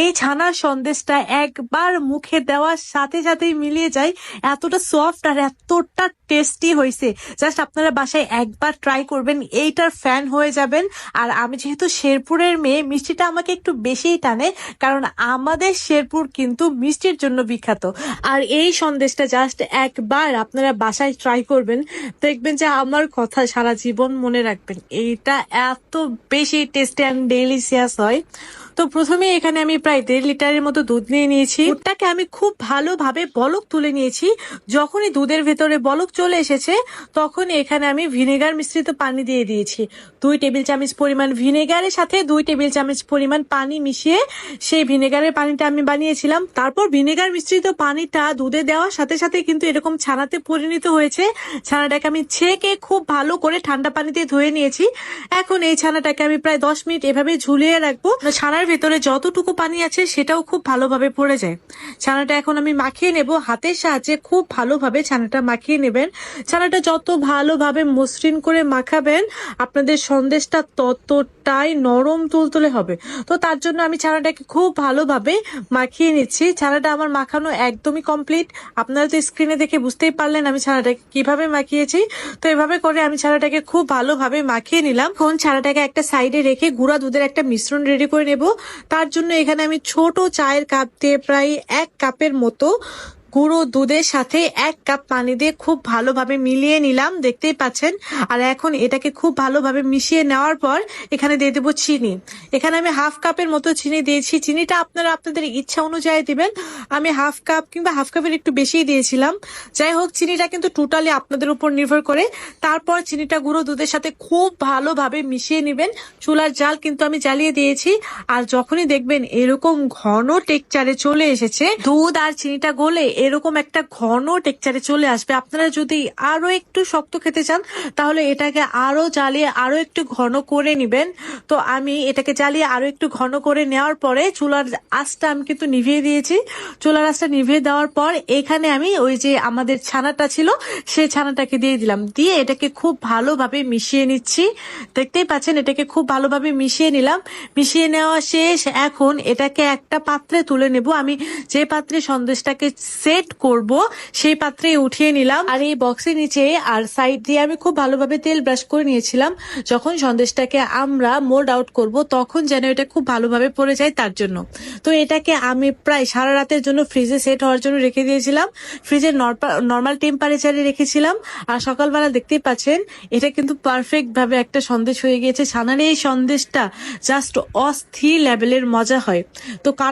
এই ছানার সন্দেশটা একবার মুখে দেওয়ার সাথে সাথেই মিলিয়ে যায়। এতটা সফট আর এতটা টেস্টি হয়েছে জাস্ট আপনারা বাসায় একবার ট্রাই করবেন, এইটার ফ্যান হয়ে যাবেন। আর আমি যেহেতু শেরপুরের মেয়ে, মিষ্টিটা আমাকে একটু বেশিই টানে, কারণ আমাদের শেরপুর কিন্তু মিষ্টির জন্য বিখ্যাত। আর এই সন্দেশটা জাস্ট একবার আপনারা বাসায় ট্রাই করবেন, দেখবেন যে আমার কথা সারা জীবন মনে রাখবেন। এইটা এত বেশি টেস্টি অ্যান্ড ডেলিসিয়াস হয়। তো প্রথমে এখানে আমি প্রায় দেড় লিটারের মতো দুধ নিয়ে নিয়েছি। দুধটাকে আমি খুব ভালোভাবে বলক তুলে নিয়েছি। যখনই দুধের ভেতরে বলক চলে এসেছে তখন এখানে আমি ভিনেগার মিশ্রিত পানি দিয়ে দিয়েছি। দুই টেবিল চামচ পরিমাণ ভিনেগারের সাথে দুই টেবিল চামচ পরিমাণ পানি মিশিয়ে সেই ভিনেগারের পানিটা আমি বানিয়েছিলাম। তারপর ভিনেগার মিশ্রিত পানিটা দুধে দেওয়ার সাথে সাথে কিন্তু এরকম ছানাতে পরিণত হয়েছে। ছানাটাকে আমি ছেঁকে খুব ভালো করে ঠান্ডা পানিতে ধুয়ে নিয়েছি। এখন এই ছানাটাকে আমি প্রায় দশ মিনিট এভাবে ঝুলিয়ে রাখব। ছানার ভেতরে যতটুকু পানি আছে সেটাও খুব ভালোভাবে পড়ে যায়। ছানাটা এখন আমি মাখিয়ে নেব। হাতের সাহায্যে খুব ভালোভাবে ছানাটা মাখিয়ে নেবেন। ছানাটা যত ভালোভাবে মসৃণ করে মাখাবেন, আপনাদের সন্দেশটা ততটাই নরম তুলতুলে হবে। তো তার জন্য আমি ছানাটাকে খুব ভালোভাবে মাখিয়ে নিচ্ছি। ছানাটা আমার মাখানো একদমই কমপ্লিট। আপনারা তো স্ক্রিনে দেখে বুঝতেই পারলেন আমি ছানাটাকে কীভাবে মাখিয়েছি। তো এভাবে করে আমি ছানাটাকে খুব ভালোভাবে মাখিয়ে নিলাম। এখন ছানাটাকে একটা সাইডে রেখে গুঁড়া দুধের একটা মিশ্রণ রেডি করে নেব। তার জন্য এখানে আমি ছোট চায়ের কাপ দিয়ে প্রায় এক কাপের মতো গুঁড়ো দুধের সাথে এক কাপ পানি দিয়ে খুব ভালোভাবে মিলিয়ে নিলাম, দেখতেই পাচ্ছেন। আর এখন এটাকে খুব ভালোভাবে মিশিয়ে নেওয়ার পর এখানে দিয়ে দেবো চিনি। এখানে আমি হাফ কাপের মতো চিনি দিয়েছি। চিনিটা আপনারা আপনাদের ইচ্ছা অনুযায়ী দিবেন। আমি হাফ কাপ কিংবা হাফ কাপের একটু বেশিই দিয়েছিলাম। যাই হোক, চিনিটা কিন্তু টোটালি আপনাদের উপর নির্ভর করে। তারপর চিনিটা গুঁড়ো দুধের সাথে খুব ভালোভাবে মিশিয়ে নেবেন। চুলার জাল কিন্তু আমি জ্বালিয়ে দিয়েছি। আর যখনই দেখবেন এরকম ঘন টেকচারে চলে এসেছে, দুধ আর চিনিটা গলে এরকম একটা ঘন টেকচারে চলে আসবে। আপনারা যদি আরও একটু শক্ত খেতে চান, তাহলে এটাকে আরও জ্বালিয়ে আরও একটু ঘন করে নেবেন। তো আমি এটাকে জ্বালিয়ে আরও একটু ঘন করে নেওয়ার পরে চুলার আঁচটা আমি কিন্তু নিভিয়ে দিয়েছি। চুলার আঁচটা নিভিয়ে দেওয়ার পর এখানে আমি ওই যে আমাদের ছানাটা ছিল, সেই ছানাটাকে দিয়ে দিলাম। দিয়ে এটাকে খুব ভালোভাবে মিশিয়ে নিচ্ছি। দেখতেই পাচ্ছেন, এটাকে খুব ভালোভাবে মিশিয়ে নিলাম। মিশিয়ে নেওয়া শেষ। এখন এটাকে একটা পাত্রে তুলে নেব। আমি যে পাত্রে সন্দেশটাকে সেট করব, সেই পাত্রে উঠিয়ে নিলাম। আর এই বক্সের নিচে আর সাইড দিয়ে আমি খুব ভালোভাবে তেল ব্রাশ করে নিয়েছিলাম। যখন সন্দেশটাকে আমরা মোল্ড আউট করব, তখন যেন এটা খুব ভালোভাবে পড়ে যায় তার জন্য। তো এটাকে আমি প্রায় সারা রাতের জন্য ফ্রিজে সেট হওয়ার জন্য রেখে দিয়েছিলাম। ফ্রিজের নর্মাল টেম্পারেচারে রেখেছিলাম। আর সকালবেলা দেখতেই পাচ্ছেন, এটা কিন্তু পারফেক্ট ভাবে একটা সন্দেশ হয়ে গিয়েছে। ছানার এই সন্দেশটা জাস্ট অস্থির লেভেলের মজা হয়। তো